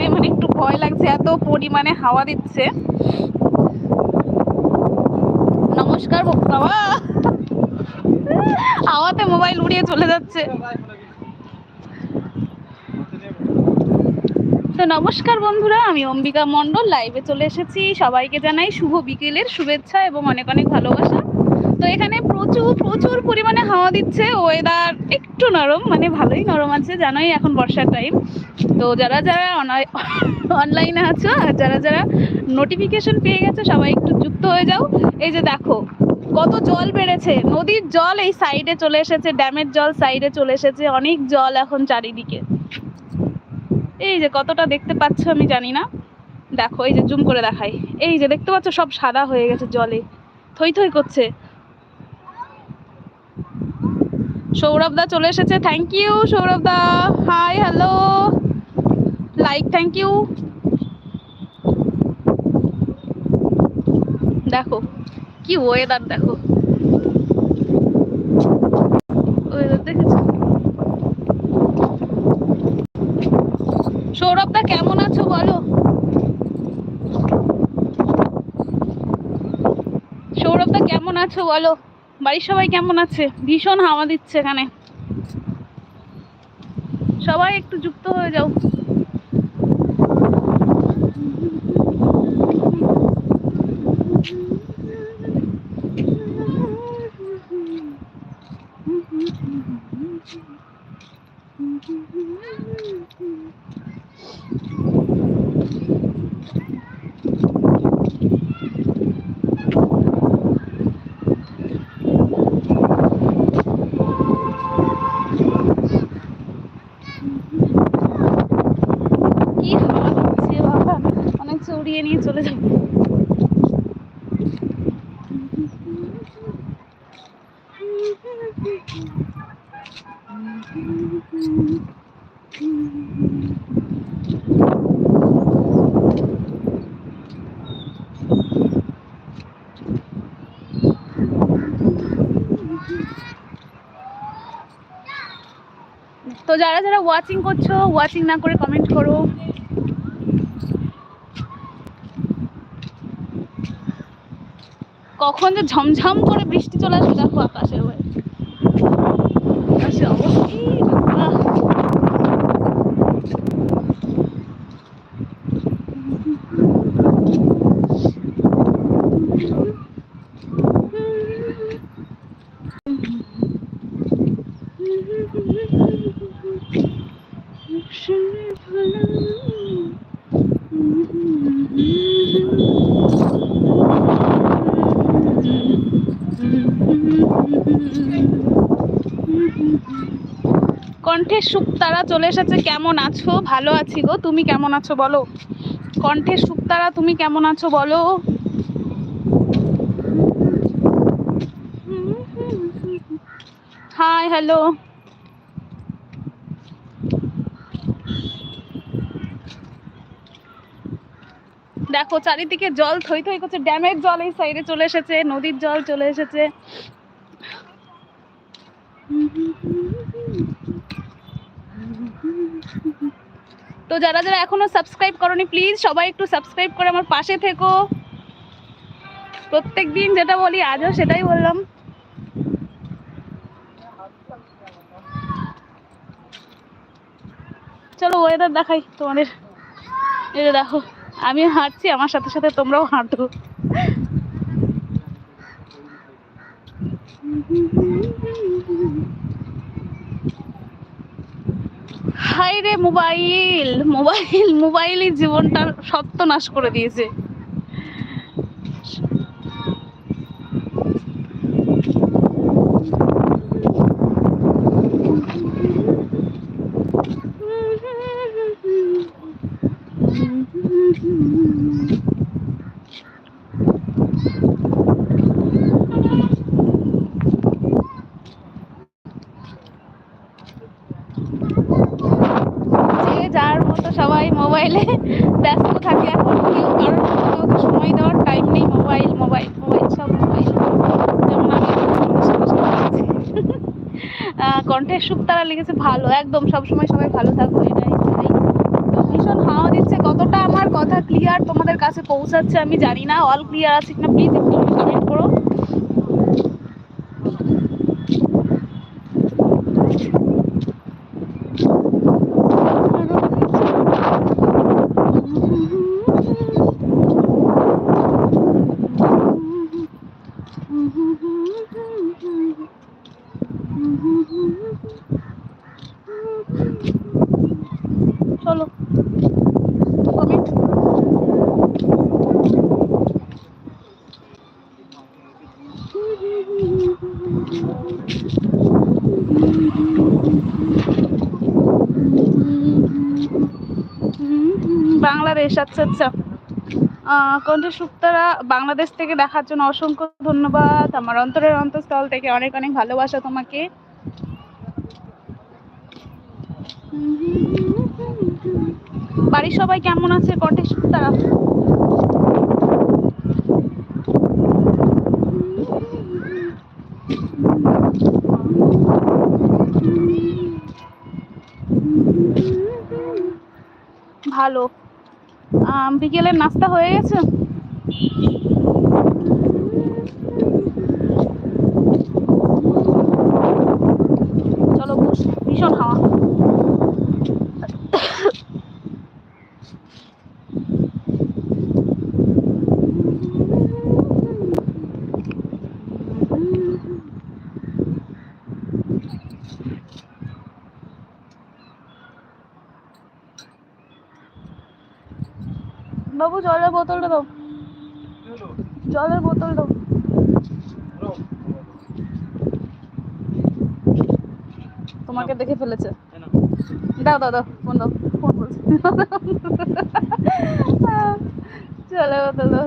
এখানে মানে একটু ভয় লাগছে, এত পরিমাণে হাওয়া দিচ্ছে। নমস্কার হাওয়াতে মোবাইল উড়িয়ে চলে যাচ্ছে। তো নমস্কার বন্ধুরা, আমি অম্বিকা মণ্ডল লাইভে চলে এসেছি। সবাইকে জানাই শুভ বিকেলের শুভেচ্ছা এবং অনেক অনেক ভালোবাসা। তো এখানে প্রচুর প্রচুর পরিমাণে হাওয়া দিচ্ছে। ওয়েদার একটু নরম মানে ভালোই নরম আছে, জানোই এখন বর্ষার টাইম তো যারা যারা অনলাইনে আছো, আর যারা যারা নোটিফিকেশন পেয়ে গেছো, সবাই একটু যুক্ত হয়ে যাও। এই যে দেখো, কত জল বেড়েছে। নদীর জল এই সাইডে চলে এসেছে, ড্যামের জল সাইডে চলে এসেছে, অনেক জল এখন চারিদিকে। এই যে কতটা দেখতে পাচ্ছ আমি জানি না। দেখো, এই যে জুম করে দেখাই। এই যে দেখতে পাচ্ছ, সব সাদা হয়ে গেছে জলে। থই থই করছে। সৌরভ দা চলে এসেছে thank you Sourav da. Hi hello like thank you দেখো, কি ওয়েদার দেখো। ওয়েদার সৌরভ দা, কেমন আছো বলো? সৌরভ দা, কেমন আছো বলো? বাড়ির সবাই কেমন আছে? ভীষণ হাওয়া দিচ্ছে এখানে। সবাই একটু যুক্ত হয়ে যাও কি হাওয়া দিচ্ছে বাবা উড়িয়ে নিয়ে চলে যাবে। তো যারা যারা ওয়াচিং করছ ওয়াচিং না করে কমেন্ট করো। কখন যে ঝমঝম করে বৃষ্টি চলে আসবে দেখো আকাশে হয়ে বাবা। কণ্ঠের সুখ তারা চলে এসেছে, কেমন আছো? ভালো আছি গো, তুমি কেমন আছো বলো? কণ্ঠের সুখ তারা, তুমি কেমন আছো বলো? Hi, hello. দেখো, চারিদিকে জল থই থই করছে, ড্যামের জল এই সাইডে চলে এসেছে, নদীর জল চলে এসেছে। তো যারা যারা এখনও সাবস্ক্রাইব করনি প্লিজ সবাই একটু সাবস্ক্রাইব করে আমার পাশে থেকো। প্রত্যেক দিন যেটা বলি, আজও সেটাই বললাম। চলো ওয়েদার দেখাই তোমাদের। এই যে দেখো আমি হাঁটছি, আমার সাথে সাথে তোমরাও হাঁটো। হাই রে মোবাইল মোবাইল মোবাইলই জীবনটার সত্যনাশ করে দিয়েছে যে যার মতো সবাই মোবাইলে ব্যস্ত থাকে। এখন কেউ কারোর কাউকে সময় দেওয়ার টাইম নেই মোবাইল মোবাইল মোবাইল সব মোবাইল যেমন আমি কণ্ঠের সুখ তারা লিখেছে, ভালো, একদম সব সময় সবাই ভালো থাকো, এটাই ভীষণ হাওয়া দিচ্ছে, কতটা আমার কথা ক্লিয়ার তোমাদের কাছে পৌঁছাচ্ছে আমি জানি না অল ক্লিয়ার আছে কিনা প্লিজ একটু কমেন্ট করো। চলো। বাংলাদেশ আচ্ছা আচ্ছা। আহ, কণ্ঠে বাংলাদেশ থেকে দেখার জন্য অসংখ্য ধন্যবাদ। আমার অন্তরের অন্তঃস্থল থেকে অনেক অনেক ভালোবাসা তোমাকে। বাড়ির সবাই কেমন আছে? কণ্ঠে সুক্তারা ভালো। বিকেলের নাস্তা হয়ে গেছে? বাবু, জলের বোতলটা দাও। জলের বোতল দাও। তোমাকে দেখে ফেলেছে। দাও দাও দাও ফোন দাও ফোন বলছি। জলের বোতল দাও।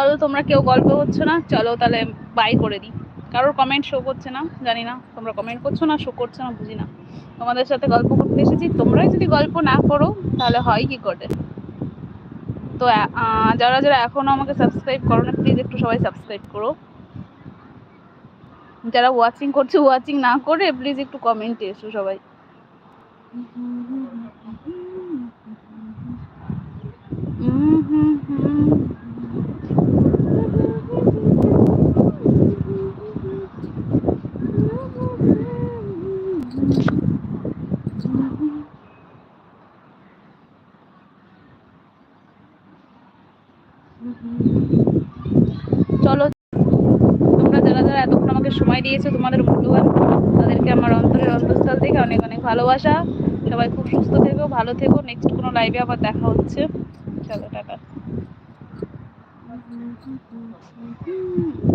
চলো, তোমরা কেউ গল্প হচ্ছে না, চলো তাহলে বাই করে দিই। কারোর কমেন্ট শো করছে না, জানি না, তোমরা কমেন্ট করছ না শো করছ না, বুঝি না। তোমাদের সাথে গল্প করতে এসেছি, তোমরাই যদি গল্প না করো, তাহলে হয় কি করে? তো যারা যারা এখনও আমাকে সাবস্ক্রাইব করো না প্লিজ একটু সবাই সাবস্ক্রাইব করো। যারা ওয়াচিং করছে ওয়াচিং না করে প্লিজ একটু কমেন্টে এসো সবাই। চলো, তোমরা যারা যারা এতক্ষণ আমাকে সময় দিয়েছ, তোমাদের মূল্যবান তাদেরকে আমার অন্তরের অন্তঃস্থল থেকে অনেক অনেক ভালোবাসা। সবাই খুব সুস্থ থেকো, ভালো থেকো। নেক্সট কোনো লাইভে আবার দেখা হচ্ছে। চলো Woo!